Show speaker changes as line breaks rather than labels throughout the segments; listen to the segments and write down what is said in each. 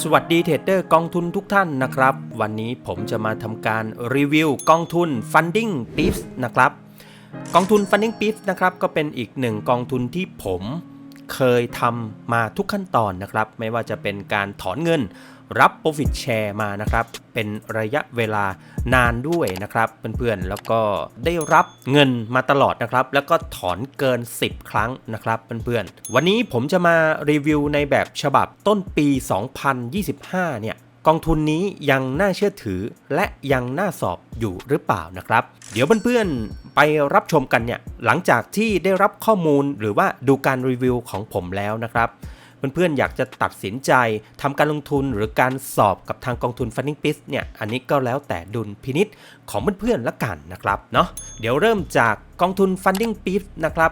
สวัสดีเทรดเดอร์กองทุนทุกท่านนะครับ วันนี้ผมจะมาทำการรีวิวกองทุน Funding p i p s นะครับ กองทุน Funding p i p s นะครับก็เป็นอีกหนึ่งกองทุนที่ผมเคยทำมาทุกขั้นตอนนะครับ ไม่ว่าจะเป็นการถอนเงิน รับ Profit Share มานะครับ เป็นระยะเวลานานด้วยนะครับ เพื่อนๆ แล้วก็ได้รับเงินมาตลอดนะครับ แล้วก็ถอนเกิน 10 ครั้งนะครับ เพื่อนๆ วันนี้ผมจะมารีวิวในแบบฉบับต้นปี 2025 เนี่ยกองทุนนี้ยังน่าเชื่อถือและยังน่าสอบอยู่หรือเปล่านะครับ เดี๋ยวเพื่อนๆไปรับชมกันเนี่ยหลังจากที่ได้รับข้อมูลหรือว่าดูการรีวิวของผมแล้วนะครับ เพื่อนๆอยากจะตัดสินใจทำการลงทุนหรือการสอบกับทางกองทุน Funding p i s เนี่ยอันนี้ก็แล้วแต่ดุลพินิษของเพื่อนๆละกันนะครับเนาะเดี๋ยวเริ่มจากกองทุน Funding p i s นะครับ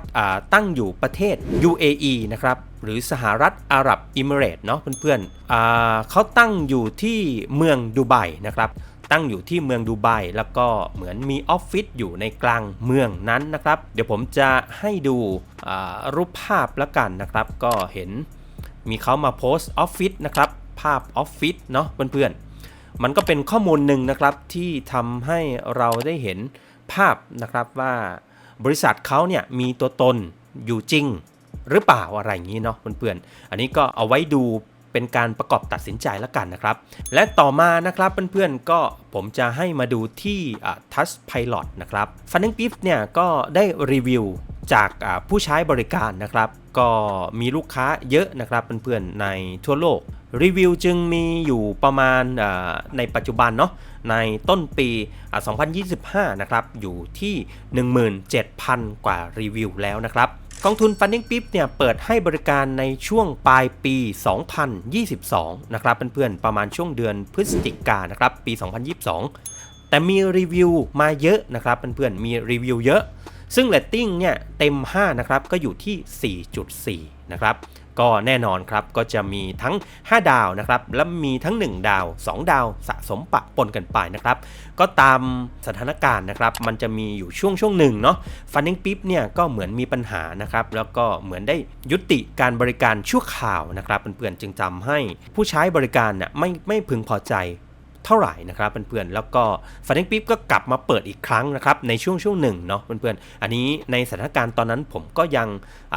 ตั้งอยู่ประเทศ UAE นะครับหรือสหรัฐอาหรับอิมิเรตเนาะเพื่อนๆเขาตั้งอยู่ที่เมืองดูไบนะครับตั้งอยู่ที่เมืองดูไบแล้วก็เหมือนมีออฟฟิศอยู่ในกลางเมืองนั้นนะครับ เดี๋ยวผมจะให้ดูรูปภาพแล้วกันนะครับ ก็เห็น มีเขามาโพสต์ออฟฟิศนะครับภาพออฟฟิศเนาะเพื่อนๆ มันก็เป็นข้อมูลหนึ่งนะครับที่ทำให้เราได้เห็นภาพนะครับว่าบริษัทเขาเนี่ยมีตัวตนอยู่จริงหรือเปล่าอะไรอย่างนี้เนาะเพื่อนๆ อันนี้ก็เอาไว้ดูเป็นการประกอบตัดสินใจแล้วกันนะครับ และต่อมานะครับเพื่อนๆ ก็ผมจะให้มาดูที่ Touch Pilot นะครับ Funding p i p เนี่ยก็ได้รีวิว จากผู้ใช้บริการนะครับ ก็มีลูกค้าเยอะนะครับเพื่อนๆในทั่วโลก รีวิวจึงมีอยู่ประมาณในปัจจุบันเนาะในต้นปี 2025 นะครับ อยู่ที่ 17,000 กว่ารีวิวแล้วนะครับกองทุน Funding p i p เนี่ยเปิดให้บริการในช่วงปลายปี 2022 นะครับเพื่อนๆประมาณช่วงเดือนพฤศจิกายนนะครับปี 2022 แต่มีรีวิวมาเยอะนะครับเพื่อนๆมีรีวิวเยอะ ซึ่งเรตติ้งเนี่ยเต็ม 5 นะครับ ก็อยู่ที่ 4.4 นะครับ ก็แน่นอนครับ ก็จะมีทั้ง 5 ดาวนะครับ และมีทั้ง 1 ดาว 2 ดาวสะสมปะปนกันไปนะครับ ก็ตามสถานการณ์นะครับ มันจะมีอยู่ช่วงช่วงหนึ่งเนาะฟันนิงปิ๊บเนี่ยก็เหมือนมีปัญหานะครับ แล้วก็เหมือนได้ยุติการบริการชั่วข่าวนะครับเพื่อนๆจึงจำให้ผู้ใช้บริการเนี่ยไม่ไม่พึงพอใจ เท่าไหร่นะครับเพื่อนๆแล้วก็ฟันดิ้งปิ๊บก็กลับมาเปิดอีกครั้งนะครับในช่วงช่วงหนึ่งเนาะเพื่อนๆอันนี้ในสถานการณ์ตอนนั้นผมก็ยัง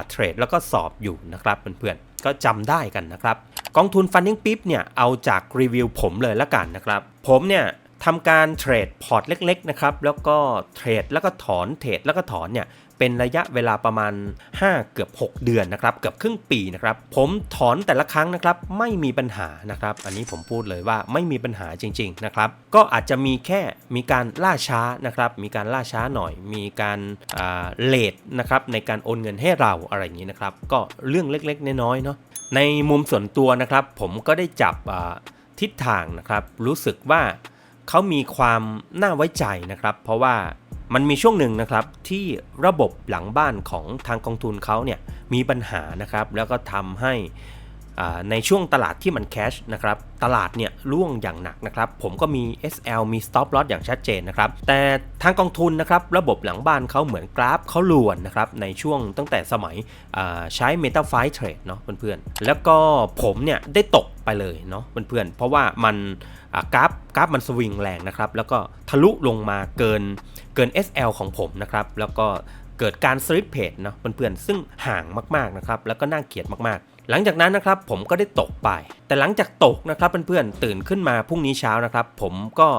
เทรดแล้วก็สอบอยู่นะครับเพื่อนๆก็จำได้กันนะครับกองทุน Funding p i p เนี่ยเอาจากรีวิวผมเลยละกันนะครับผมเนี่ยทำการเทรดพอร์ตเล็กๆนะครับแล้วก็เทรดแล้วก็ถอนเทรดแล้วก็ถอนเนี่ย เป็นระยะเวลาประมาณ 5 เกือบ 6 เดือนนะครับเกือบครึ่งปีนะครับผมถอนแต่ละครั้งนะครับไม่มีปัญหานะครับอันนี้ผมพูดเลยว่าไม่มีปัญหาจริงๆนะครับก็อาจจะมีแค่มีการล่าช้านะครับมีการล่าช้าหน่อย มีการเลทนะครับในการโอนเงินให้เราอะไรอย่างนี้นะครับก็เรื่องเล็กๆน้อยๆเนาะในมุมส่วนตัวนะครับผมก็ได้จับทิศทางนะครับรู้สึกว่าเขามีความน่าไว้ใจนะครับ เพราะว่า มันมีช่วงหนึ่งนะครับที่ระบบหลังบ้านของทางกองทุนเขาเนี่ยมีปัญหานะครับ แล้วก็ทำให้ ในช่วงตลาดที่มันแคชนะครับตลาดเนี่ยร่วงอย่างหนักนะครับผมก็มี SL มี stop loss อย่างชัดเจนนะครับแต่ทางกองทุนนะครับระบบหลังบ้านเขาเหมือนกราฟเขาลวนนะครับในช่วงตั้งแต่สมัยใช้ Meta f i Trade เนาะเพื่อนๆ แล้วก็ผมเนี่ยได้ตกไปเลยเนาะเพื่อนๆ เพราะว่ามันกราฟกราฟมันสวิงแรงนะครับแล้วก็ทะลุลงมาเกินเกิน SL ของผมนะครับแล้วก็เกิดการสลิปเพจเนาะเพื่อนๆ ซึ่งห่างมากๆนะครับแล้วก็น่าเกลียดมากๆ หลังจากนั้นนะครับผมก็ได้ตกไป แต่หลังจากตกนะครับเพื่อนๆตื่นขึ้นมาพรุ่งนี้เช้านะครับ ผมก็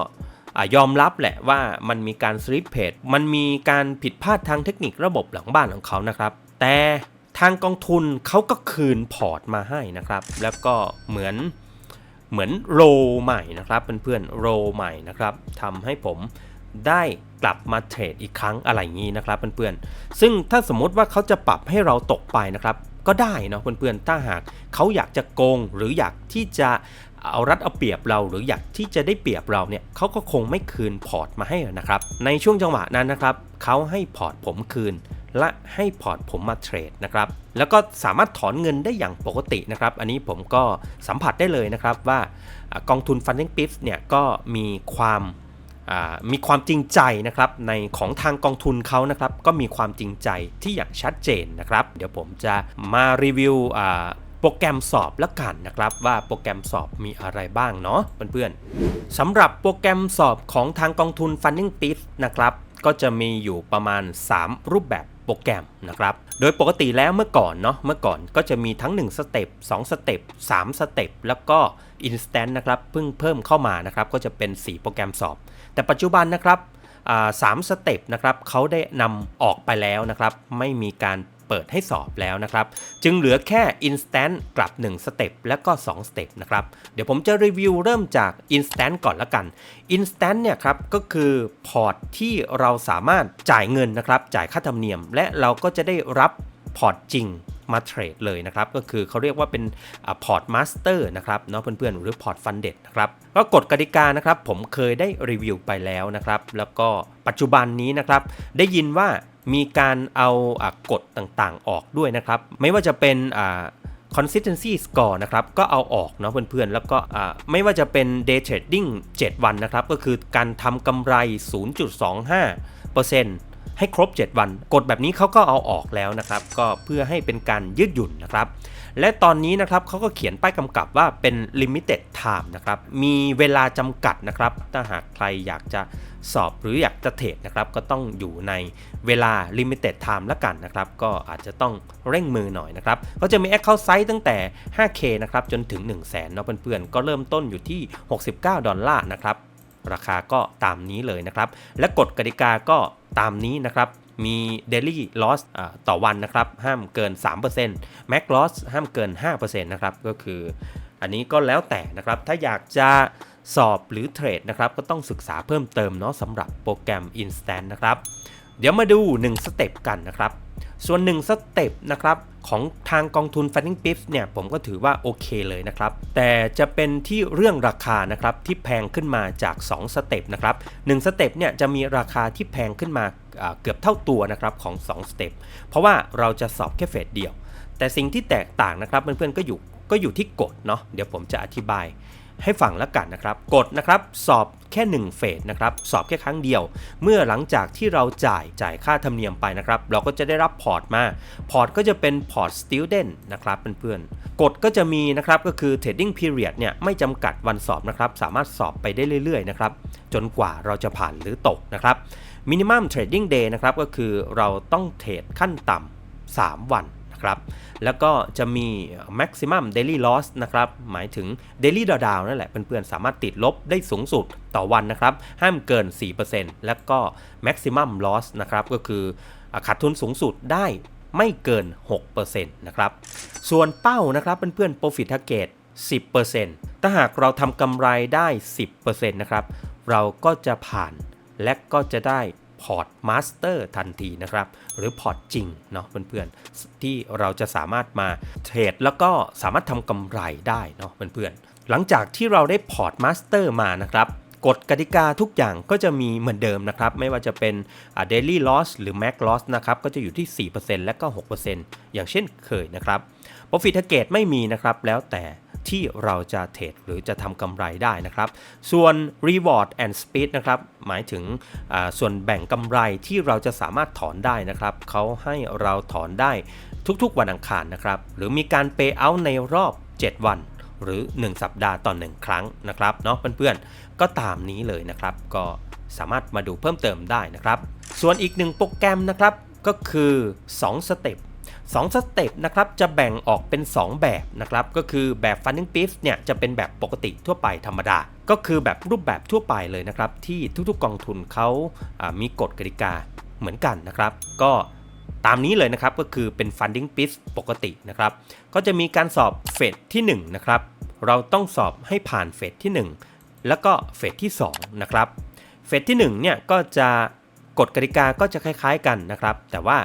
ยอมรับแหละว่ามันมีการสลิปเพจมันมีการผิดพลาดทางเทคนิคระบบหลังบ้านของเขานะครับ แต่ทางกองทุนเขาก็คืนพอร์ตมาให้นะครับ แล้วก็เหมือนเหมือนโรใหม่นะครับเพื่อนๆโรใหม่นะครับทำให้ผมได้กลับมาเทรดอีกครั้งอะไรงี้นะครับเพื่อนๆซึ่งถ้าสมมติว่าเขาจะปรับให้เราตกไปนะครับ ก็ได้เนาะเพื่อนๆถ้าหากเขาอยากจะโกงหรืออยากที่จะเอารัดเอาเปรียบเราหรืออยากที่จะได้เปรียบเราเนี่ยเขาก็คงไม่คืนพอร์ตมาให้นะครับ ในช่วงจังหวะนั้นนะครับเขาให้พอร์ตผมคืน และให้พอร์ตผมมาเทรดนะครับแล้วก็สามารถถอนเงินได้อย่างปกตินะครับ อันนี้ผมก็สัมผัสได้เลยนะครับว่ากองทุน Funding p i p เนี่ยก็มีความ มีความจริงใจนะครับในของทางกองทุนเขานะครับก็มีความจริงใจที่อย่างชัดเจนนะครับ เดี๋ยวผมจะมารีวิวโปรแกรมสอบละกันนะครับ ว่าโปรแกรมสอบมีอะไรบ้างเนาะเพื่อนๆสำหรับโปรแกรมสอบของทางกองทุน Funding t i p นะครับก็จะมีอยู่ประมาณ 3 รูปแบบโปรแกรมนะครับ โดยปกติแล้วเมื่อก่อนเนาะเมื่อก่อนก็จะมีทั้ง1สเต็ป2สเต็ป3สเต็ปแล้วก็ Instant นะครับเพิ่งเพิ่มเข้ามานะครับก็จะเป็น 4 โปรแกรมสอบ แต่ปัจจุบันนะครับสามสเต็ปนะครับเขาได้นำออกไปแล้วนะครับ ไม่มีการเปิดให้สอบแล้วนะครับ จึงเหลือแค่ Instant กลับ 1 สเต็ปแล้วก็ 2 สเต็ปนะครับ เดี๋ยวผมจะรีวิวเริ่มจาก Instant ก่อนละกัน Instant เนี่ยครับก็คือพอร์ตที่เราสามารถจ่ายเงินนะครับ จ่ายค่าธรรมเนียม และเราก็จะได้รับพอร์ตจริง มาเทรดเลยนะครับ ก็คือเขาเรียกว่าเป็นพอร์ตมาสเตอร์นะครับเนาะเพื่อนๆ หรือพอร์ตฟันเด็ดนะครับ ก็กฎกติกานะครับ ผมเคยได้รีวิวไปแล้วนะครับ แล้วก็ปัจจุบันนี้นะครับ ได้ยินว่ามีการเอาอกฎต่างๆ ออกด้วยนะครับ ไม่ว่าจะเป็นอ่า consistency score นะครับ ก็เอาออกเนาะเพื่อนๆ แล้วก็อ่าไม่ว่าจะเป็น day trading 7 วันนะครับ ก็คือการทำกำไร 0.25% ให้ครบ 7 วัน กฎแบบนี้เขาก็เอาออกแล้วนะครับ ก็เพื่อให้เป็นการยืดหยุ่นนะครับ และตอนนี้นะครับเขาก็เขียนป้ายกำกับว่าเป็น limited time นะครับ มีเวลาจำกัดนะครับ ถ้าหากใครอยากจะสอบหรืออยากจะเทรดนะครับก็ต้องอยู่ในเวลา limited time ละกันนะครับ ก็อาจจะต้องเร่งมือหน่อยนะครับก็จะมี account size ตั้งแต่ 5k นะครับจนถึง 1 0 0 0 0แสนเนาะเพื่อนๆก็เริ่มต้นอยู่ที่ 69 ดอลลาร์นะครับ ราคาก็ตามนี้เลยนะครับ และกฎกติกาก็ตามนี้นะครับมี daily loss อ่าต่อวันนะครับ ห้ามเกิน 3% max loss ห้ามเกิน 5%นะครับ ก็คือ อันนี้ก็แล้วแต่นะครับ ถ้าอยากจะสอบหรือเทรดนะครับ ก็ต้องศึกษาเพิ่มเติมเนาะสำหรับโปรแกรม Instant นะครับ เดี๋ยวมาดู 1 สเต็ปกันนะครับ ส่วน 1 สเต็ปนะครับของทางกองทุน Funding p i p เนี่ยผมก็ถือว่าโอเคเลยนะครับ แต่จะเป็นที่เรื่องราคานะครับที่แพงขึ้นมาจาก 2 สเต็ปนะครับ1สเต็ปเนี่ยจะมีราคาที่แพงขึ้นมาอ่าเกือบเท่าตัวนะครับของ 2 สเต็ปเพราะว่าเราจะสอบแค่เฟสเดียว แต่สิ่งที่แตกต่างนะครับเพื่อนๆก็อยู่ก็อยู่ที่กฎเนาะเดี๋ยวผมจะอธิบาย ให้ฟังแล้วกันนะครับกฎนะครับสอบแค่ 1 เฟสนะครับสอบแค่ครั้งเดียว เมื่อหลังจากที่เราจ่ายจ่ายค่าธรรมเนียมไปนะครับเราก็จะได้รับพอร์ตมาพอร์ตก็จะเป็นพอร์ต student นะครับเพื่อนๆกฎก็จะมีนะครับก็คือ trading period เนี่ยไม่จำกัดวันสอบนะครับสามารถสอบไปได้เรื่อยๆนะครับจนกว่าเราจะผ่านหรือตกนะครับ minimum trading day นะครับก็คือเราต้องเทรดขั้นต่ำ3 วัน นะครับ แล้วก็จะมี maximum daily loss นะครับ หมายถึง daily drawdown นั่นแหละ เพื่อนๆ สามารถติดลบได้สูงสุดต่อวันนะครับ ห้ามเกิน 4%แล้วก็ maximum loss นะครับ ก็คือขาดทุนสูงสุดได้ไม่เกิน 6%นะครับ ส่วนเป้านะครับเพื่อนๆ profit target 10%ถ้าหากเราทำกำไรได้ 10%นะครับ เราก็จะผ่านและก็จะได้ พอร์ตมาสเตอร์ทันทีนะครับ หรือพอร์ตจริงเนาะเพื่อนๆ ที่เราจะสามารถมาเทรดแล้วก็สามารถทำกำไรได้เนาะเพื่อนๆ หลังจากที่เราได้พอร์ตมาสเตอร์มานะครับกฎกติกาทุกอย่างก็จะมีเหมือนเดิมนะครับ ไม่ว่าจะเป็น daily loss หรือ max loss นะครับ ก็จะอยู่ที่ 4%และก็ 6%อย่างเช่นเคยนะครับ profit target ไม่มีนะครับ แล้วแต่ ที่เราจะเทรดหรือจะทำกำไรได้นะครับ ส่วน reward and speed นะครับ หมายถึงส่วนแบ่งกำไรที่เราจะสามารถถอนได้นะครับเขาให้เราถอนได้ทุกๆวันอังคารนะครับ หรือมีการ pay out ในรอบ 7 วันหรือ 1 สัปดาห์ต่อ 1 ครั้งนะครับเนาะเพื่อนๆ ก็ตามนี้เลยนะครับ ก็สามารถมาดูเพิ่มเติมได้นะครับ ส่วนอีกหนึ่งโปรแกรมนะครับก็คือ 2 สเต็ป 2สเต็ปนะครับจะแบ่งออกเป็น 2 แบบนะครับก็คือแบบ Funding p i f เนี่ยจะเป็นแบบปกติทั่วไปธรรมดา ก็คือแบบรูปแบบทั่วไปเลยนะครับ ที่ทุกๆกองทุนเขาอ่ามีกฎกติกาเหมือนกันนะครับ ก็ตามนี้เลยนะครับก็คือเป็น Funding p i f ปกตินะครับ ก็จะมีการสอบเฟสที่1นะครับเราต้องสอบให้ผ่านเฟสที่ 1 แล้วก็เฟสที่2นะครับเฟสที่1เนี่ยก็จะกฎกติกาก็จะคล้ายๆกันนะครับ แต่ว่า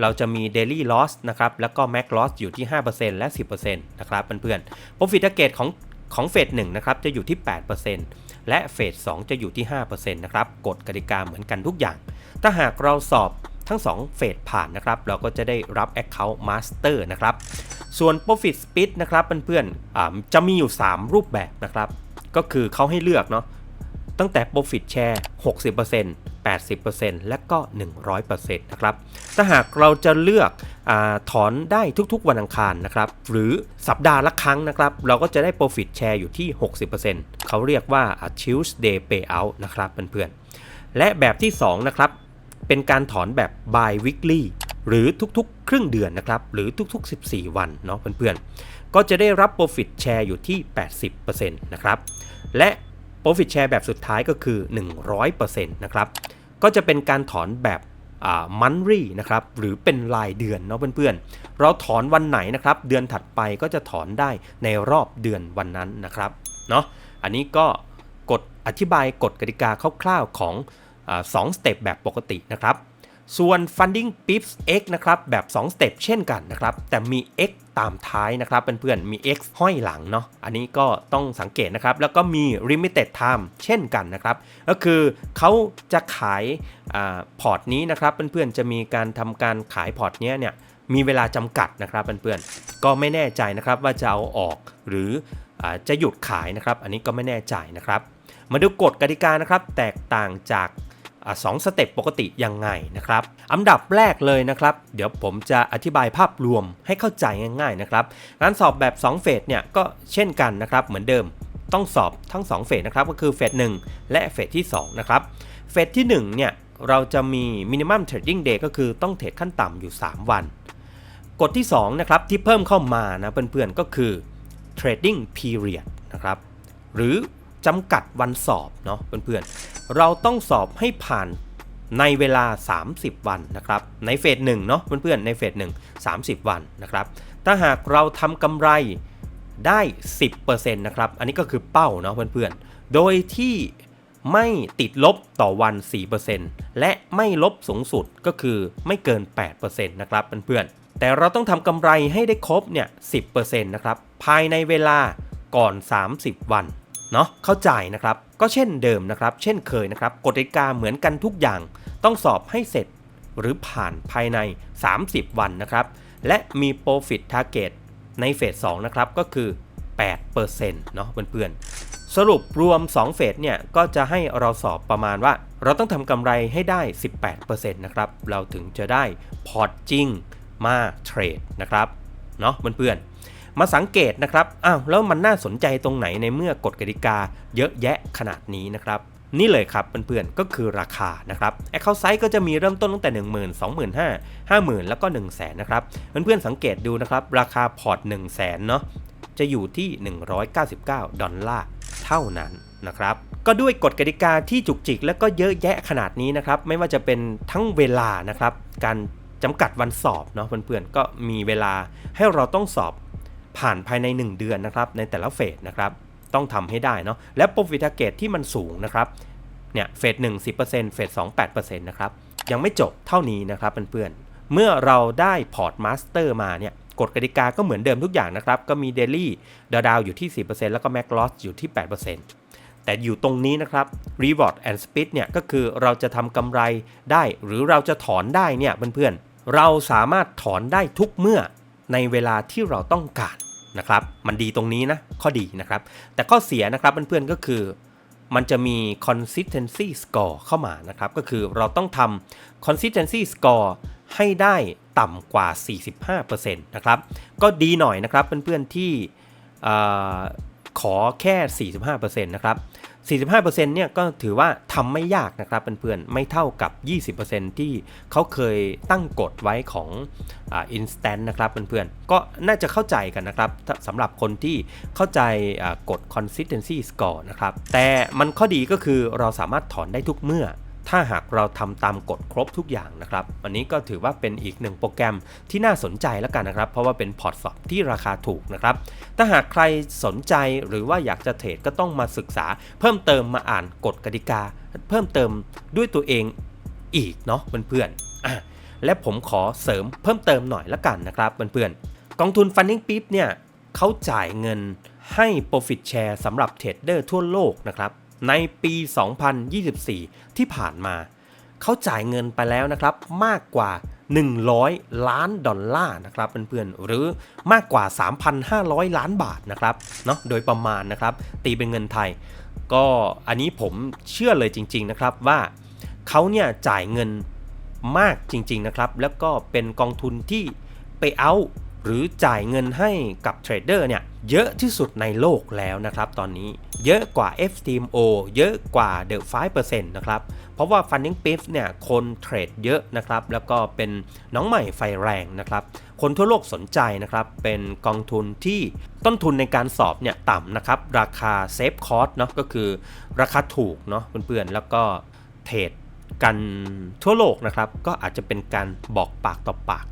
เราจะมี daily loss นะครับ แล้วก็ max loss อยู่ที่ 5%และ 10%นะครับเพื่อนๆ profit target ของของเฟส1นะครับ จะอยู่ที่ 8%และเฟส2จะอยู่ที่ 5%นะครับ กฎกติกาเหมือนกันทุกอย่าง ถ้าหากเราสอบทั้ง 2 เฟสผ่านนะครับ เราก็จะได้รับ Account Master นะครับ ส่วน Profit Split นะครับเพื่อนๆจะมีอยู่ 3 รูปแบบนะครับ ก็คือเขาให้เลือกเนาะตั้งแต่ Profit Share 60% 80%และก็ 100%นะครับ ถ้าหากเราจะเลือกอถอนได้ทุกๆวันอังคารนะครับ หรือสัปดาห์ละครั้งนะครับ เราก็จะได้ profit share อยู่ที่ 60%เขาเรียกว่า Tuesday payout นะครับเพื่อนๆ และแบบที่ 2 นะครับ เป็นการถอนแบบ bi weekly หรือทุกๆ ครึ่งเดือนนะครับ หรือทุกๆ 14 วันเนาะเพื่อนๆ ก็จะได้รับ profit share อยู่ที่ 80%นะครับ และ profit share แบบสุดท้ายก็คือ 100%นะครับ ก็จะเป็นการถอนแบบมันรีนะครับหรือเป็นรายเดือนเนาะเพื่อนๆ เราถอนวันไหนนะครับเดือนถัดไปก็จะถอนได้ในรอบเดือนวันนั้นนะครับเนาะอันนี้ก็กฎอธิบายกฎกติกาคร่าวๆของสองสเต็ปแบบปกตินะครับ ส่วน funding pips x นะครับแบบ2สเต็ปเช่นกันนะครับ แต่มี x ตามท้ายนะครับเพื่อนๆมี x ห้อยหลังเนาะอันนี้ก็ต้องสังเกตนะครับ แล้วก็มี limited time เช่นกันนะครับ ก็คือเขาจะขายอพอร์ตนี้นะครับเพื่อนๆจะมีการทำการขายพอร์ตนี้เนี่ยมีเวลาจำกัดนะครับเพื่อนๆก็ไม่แน่ใจนะครับว่าจะเอาออกหรืออจะหยุดขายนะครับ อันนี้ก็ไม่แน่ใจนะครับ มาดูกฎกติกานะครับ แตกต่างจาก สองสเต็ปปกติยังไงนะครับอันดับแรกเลยนะครับ เดี๋ยวผมจะอธิบายภาพรวมให้เข้าใจง่ายๆนะครับการสอบแบบ 2 เฟสเนี่ยก็เช่นกันนะครับเหมือนเดิมต้องสอบทั้ง 2 เฟสนะครับก็คือเฟส1และเฟสที่2นะครับเฟสที่1เนี่ยเราจะมี minimum trading day ก็คือต้องเทรดขั้นต่ำอยู่ 3 วัน กฎที่ 2 นะครับ ที่เพิ่มเข้ามานะเพื่อนๆ ก็คือ trading period นะครับ หรือ จำกัดวันสอบเนาะเพื่อนๆ เราต้องสอบให้ผ่านในเวลา 30 วันนะครับ ในเฟสหนึ่งเนาะเพื่อนๆ ในเฟสหนึ่ง30 วันนะครับ ถ้าหากเราทำกำไรได้ 10%นะครับ อันนี้ก็คือเป้าเนาะเพื่อนๆ โดยที่ไม่ติดลบต่อวัน 4%และไม่ลบสูงสุดก็คือไม่เกิน 8%นะครับเพื่อนๆ แต่เราต้องทำกำไรให้ได้ครบเนี่ย 10%นะครับ ภายในเวลาก่อน 30 วัน เนาะเข้าใจนะครับ ก็เช่นเดิมนะครับ เช่นเคยนะครับกฎกติกาเหมือนกันทุกอย่าง ต้องสอบให้เสร็จหรือผ่านภายใน 30 วันนะครับ และมี profit target ในเฟส2นะครับ ก็คือ 8%เนาะเพื่อนๆ สรุปรวม 2 เฟสเนี่ย ก็จะให้เราสอบประมาณว่า เราต้องทำกำไรให้ได้ 18%นะครับ เราถึงจะได้พอร์ตจริงมาเทรดนะครับ เนาะเพื่อนๆ มาสังเกตนะครับอ้าวแล้วมันน่าสนใจตรงไหนในเมื่อกฎกติกาเยอะแยะขนาดนี้นะครับนี่เลยครับเพื่อนๆก็คือราคานะครับแอคเคาท์ไซต์ก็จะมีเริ่มต้นตั้งแต่ 1 0 0 0 0 2 5 0 0 0 0แล้วก็ 1 0 0 0 0แสนนะครับเพื่อนๆสังเกตดูนะครับ ราคาพอร์ต 1 0 0 0 0แสนเนาะจะอยู่ที่ 199 ดอลลาร์เท่านั้นนะครับก็ด้วยกฎกติกาที่จุกจิก และก็เยอะแยะขนาดนี้นะครับ ไม่ว่าจะเป็นทั้งเวลานะครับ การจำกัดวันสอบเนาะเพื่อนๆก็มีเวลาให้เราต้องสอบ ผ่านภายใน 1 เดือนนะครับในแต่ละเฟสนะครับต้องทำให้ได้เนาะและ profit target ที่มันสูงนะครับเนี่ยเฟส1 10%เปอร์เซ็นต์เฟส2 8%นะครับยังไม่จบเท่านี้นะครับเพื่อนๆเมื่อเราได้พอร์ตมาสเตอร์มาเนี่ยกฎกติกาก็เหมือนเดิมทุกอย่างนะครับ ก็มีเดลี่ดาวดาวอยู่ที่ 4%แล้วก็แม็กลอสอยู่ที่ 8%แต่อยู่ตรงนี้นะครับ Reward and Speed เนี่ยก็คือเราจะทำกำไรได้ หรือเราจะถอนได้เนี่ยเพื่อนๆ เราสามารถถอนได้ทุกเมื่อในเวลาที่เราต้องการ นะครับ มันดีตรงนี้นะ ข้อดีนะครับ แต่ข้อเสียนะครับเพื่อนๆก็คือ มันจะมี consistency score เข้ามานะครับ ก็คือเราต้องทำ consistency score ให้ได้ต่ำกว่า 45%นะครับ ก็ดีหน่อยนะครับเพื่อนๆที่ขอแค่ 45%นะครับ 45%เนี่ยก็ถือว่าทำไม่ยากนะครับเพื่อนๆไม่เท่ากับ 20%ที่เขาเคยตั้งกฎไว้ของอินสแตนต์นะครับเพื่อนๆก็น่าจะเข้าใจกันนะครับสำหรับคนที่เข้าใจกฎ consistency score นะครับแต่มันข้อดีก็คือเราสามารถถอนได้ทุกเมื่อ ถ้าหากเราทำตามกฎครบทุกอย่างนะครับ อันนี้ก็ถือว่าเป็นอีกหนึ่งโปรแกรมที่น่าสนใจแล้วกันนะครับ เพราะว่าเป็นพอร์ตสอบที่ราคาถูกนะครับ ถ้าหากใครสนใจหรือว่าอยากจะเทรดก็ต้องมาศึกษา เพิ่มเติมมาอ่านกฎกติกา เพิ่มเติมด้วยตัวเองอีกเนาะเพื่อนๆและผมขอเสริมเพิ่มเติมหน่อยละกันนะครับเพื่อนๆกองทุน Funding Pip เนี่ยเขาจ่ายเงินให้ Profit Share สำหรับเทรดเดอร์ทั่วโลกนะครับ ในปี 2024 ที่ผ่านมา เขาจ่ายเงินไปแล้วนะครับมากกว่า 100 ล้านดอลลาร์นะครับเพื่อนๆหรือมากกว่า 3,500 ล้านบาทนะครับเนาะโดยประมาณนะครับตีเป็นเงินไทย ก็อันนี้ผมเชื่อเลยจริง ๆนะครับว่าเขาเนี่ยจ่ายเงินมากจริง ๆนะครับ แล้วก็เป็นกองทุนที่ไปเอา หรือจ่ายเงินให้กับเทรดเดอร์เนี่ยเยอะที่สุดในโลกแล้วนะครับตอนนี้เยอะกว่า FTMO เยอะกว่า The 5%นะครับ เพราะว่า Funding p i p เนี่ยคนเทรดเยอะนะครับ แล้วก็เป็นน้องใหม่ไฟแรงนะครับ คนทั่วโลกสนใจนะครับ เป็นกองทุนที่ต้นทุนในการสอบเนี่ยต่ำนะครับ ราคาเซฟคอร์สเนาะก็คือราคาถูกเนาะเพื่อนๆ แล้วก็เทรดกันทั่วโลกนะครับ ก็อาจจะเป็นการบอกปากต่อปาก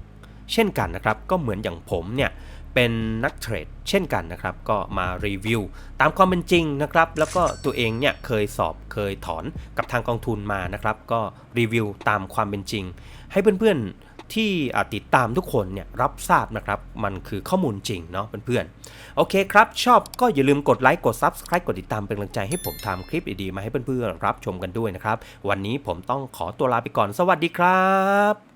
เช่นกันนะครับ ก็เหมือนอย่างผมเนี่ยเป็นนักเทรดเช่นกันนะครับ ก็มารีวิวตามความเป็นจริงนะครับ แล้วก็ตัวเองเนี่ยเคยสอบเคยถอนกับทางกองทุนมานะครับ ก็รีวิวตามความเป็นจริง ให้เพื่อนๆที่อ่ติดตามทุกคนเนี่ยรับทราบนะครับ มันคือข้อมูลจริงเนาะเพื่อนๆโอเคครับ ชอบก็อย่าลืมกดไลค์กด Subscribe กดติดตามเป็นกำลังใจให้ผมทำคลิปดีๆมาให้เพื่อนๆรับชมกันด้วยนะครับ วันนี้ผมต้องขอตัวลาไปก่อนสวัสดีครับ